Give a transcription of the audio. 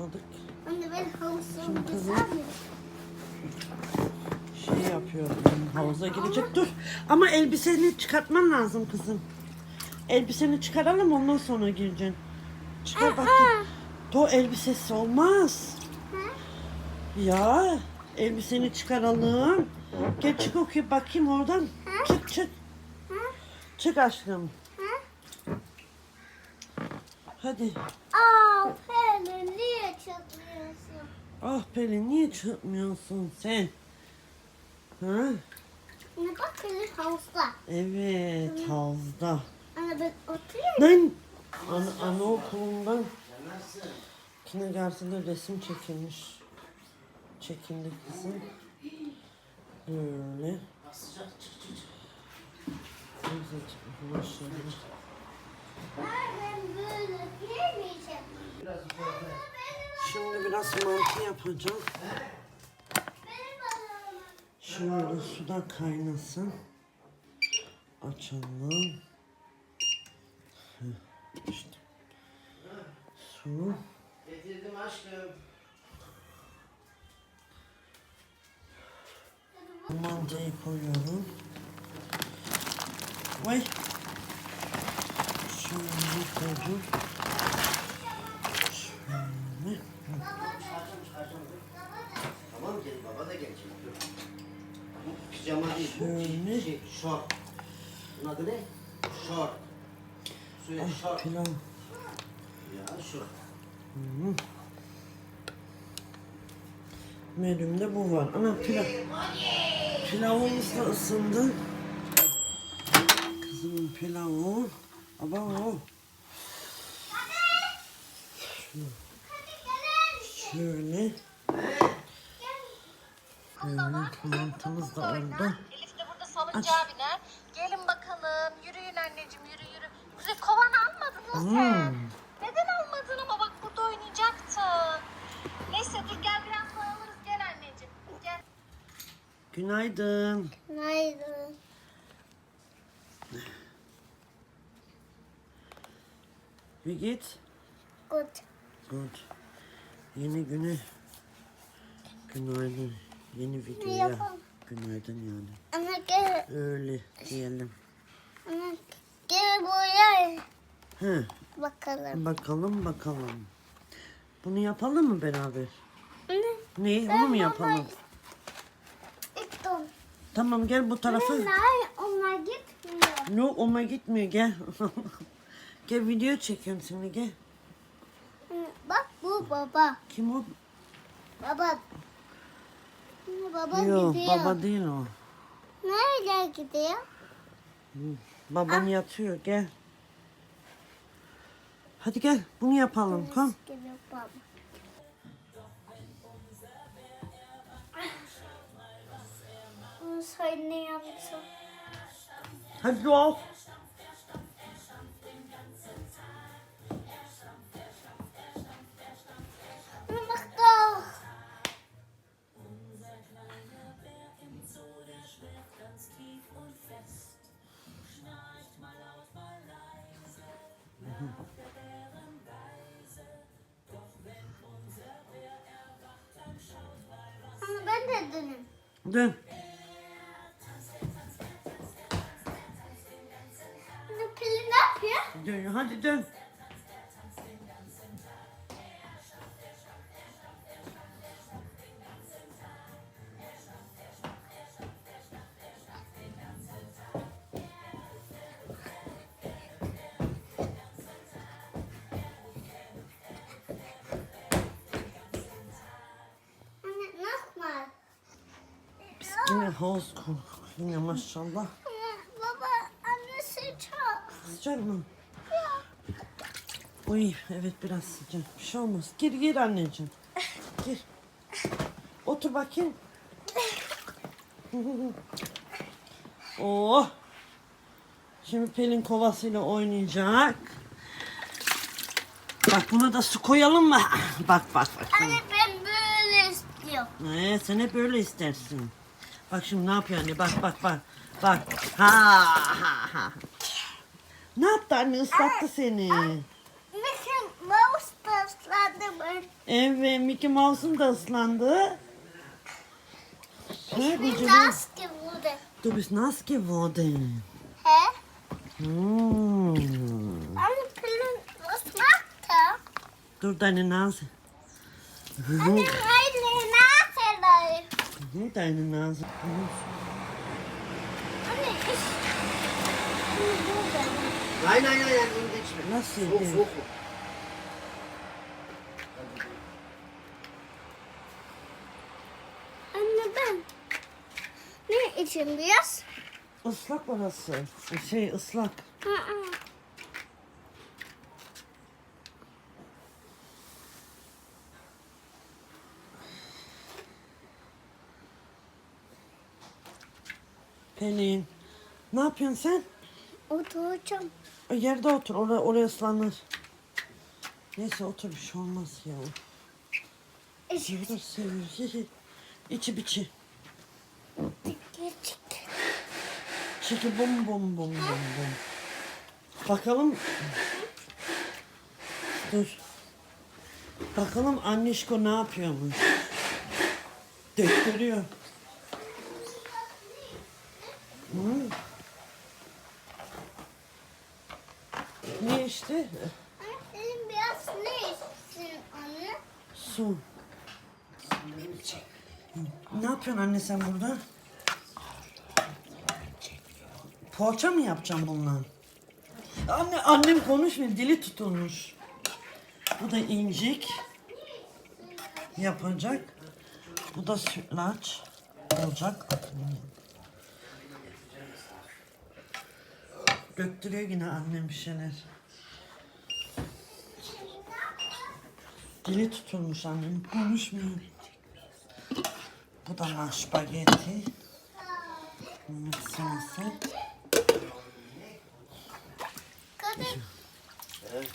başladık. Anne ben Şimdi kızım. Şey yapıyorum. Havuza girecek. Dur. Ama elbiseni çıkartman lazım kızım. Elbiseni çıkaralım ondan sonra gireceksin. Çıkar bakayım. To elbisesi olmaz. Ya elbiseni çıkaralım. Gel çık okuyup bakayım oradan. Çık çık. Çık aşkım. Hadi. Aa Pelin niye çıkmıyorsun? Ah Pelin niye çıkmıyorsun sen? Ha? Anne bak Pelin havuzda. Evet havuzda. Anne ben oturuyorum. Lan ana, anaokulundan kindergarten'da resim çekilmiş. Çekildi kızım. Böyle. Güzel çıkmış, Maşallah. Ben böyle girmeyeceğim. Şimdi biraz mantı yapacağım. Benim balığım. Şöyle suda kaynasın. Açalım. İşte. Su. Getirdim aşkım. Mantıyı koyuyorum. Vay. Şöyle koydum. Şöyle. Tamam gel baba da gelecek. Bu pijama değil bu. Şey, şort. Bunun adı ne? Şort. Suya şort. Pilav. Ya şu. Menümde bu var. Ana pilav. Pilavımız da ısındı. Kızımın pilavı. Aba o. Şöyle. Evet, mantımız da oldu. Elif de burada salıncağa biner. Gelin bakalım. Yürüyün anneciğim yürü yürü. Kuzey kovan almadın mı sen? Neden almadın ama bak burada oynayacaktın. Neyse dur gel biraz daha alırız. Gel anneciğim. Gel. Günaydın. Günaydın. Bir git. Good. Good. Yeni güne. Günaydın. Yeni videoya. Günaydın yani. Anne gel. Öyle diyelim. Anne gel buraya He, bakalım. bakalım bakalım. Bunu yapalım mı beraber? Ne? Bunu mu yapalım? Tamam gel bu tarafa. Onlar, onlar gitmiyor. Yok oma gitmiyor gel. gel video çekiyorum seni gel. Bak bu baba. Kim o? Baba. Baba Yok gidiyor. baba değil o. Nereye gidiyor? Baban yatıyor gel. Hadi gel bunu yapalım kom. Gidiyor baba. Söyle ne yapsın? Hadi ol. Anne ben de dönüm. Dön. Pelin ne yapıyor? Dön hadi dön. Yine havuz. Yine maşallah. Anne, baba annesi çok. Sıcak mı? Uy evet biraz sıcak. Bir şey olmaz. Gir gir anneciğim. Gir. Otur bakayım. oh. Şimdi Pelin kovasıyla oynayacak. Bak buna da su koyalım mı? Bak bak bak. Anne ben böyle istiyorum. Ee, sen hep öyle istersin. Bak şimdi ne yapıyor anne? Bak bak bak. Bak. Ha ha ha. Ne yaptı anne? Islattı seni. Bakın mouse tasladı ben. Evet Mickey Mouse'un da ıslandı. He, Ich bin Gucci, nass geworden. Du bist nass geworden. Hä? Hmm. Anne, macht er? Dur Nase. Anne, meine Nase Dur deine Nase. Anne, ich. Anne? Nein nein nein nein bunu. Nasıl Soğuk yedin? soğuk bu. Anne ben. Ne için biraz? Islak orası. Şey ıslak. Hı hı. Pelin. Ne yapıyorsun sen? Oturacağım. O Yerde otur. Oraya, oraya ıslanır. Neyse otur bir şey olmaz ya. Seviyor seviyor. İçi biçi. Çeki bum bum bum bum bum. Bakalım. Dur. Bakalım Annişko ne yapıyormuş. Döktürüyor. Ne işte? Senin biraz ne içsin anne? Su. Ne yapıyorsun anne sen burada? Poğaça mı yapacağım bundan? Anne annem konuşmuyor dili tutulmuş. Bu da incik yapacak. Bu da sütlaç olacak. Döktürüyor yine annem bir. Dili tutulmuş annem konuşmuyor. Bu da. Bunun salsa. Kadın Evet.